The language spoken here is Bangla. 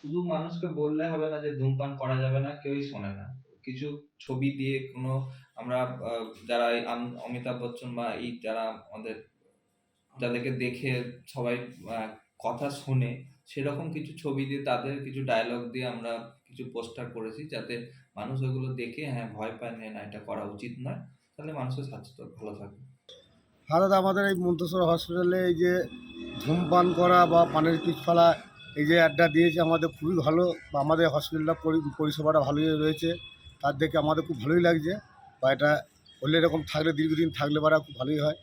শুধু মানুষকে বললে হবে না যে ধূমপান করা যাবে না, কেউই শোনে না। কিছু ছবি দিয়ে কোনো আমরা যারা এই অমিতাভ বচ্চন বা এই যারা আমাদের, যাদেরকে দেখে সবাই কথা শোনে সেরকম কিছু ছবি দিয়ে, তাদের কিছু ডায়লগ দিয়ে আমরা কিছু পোস্টার করেছি যাতে মানুষ ওগুলো দেখে হ্যাঁ ভয় পায় না না, এটা করা উচিত নয় তাহলে মানুষের স্বাস্থ্য ভালো থাকবে। ভারত আমাদের এই মন্তেশ্বর হসপিটালে এই যে ধূমপান করা বা পানের পিক ফেলা এই যে অ্যাডটা দিয়েছে, আমাদের খুবই ভালো। বা আমাদের হসপিটালটা পরি- পরিষেবাটা ভালোই রয়েছে। তার দেখে আমাদের খুব ভালোই লাগছে। বা এটা হলে এরকম থাকলে, দীর্ঘদিন থাকলে পারা খুব ভালোই হয়।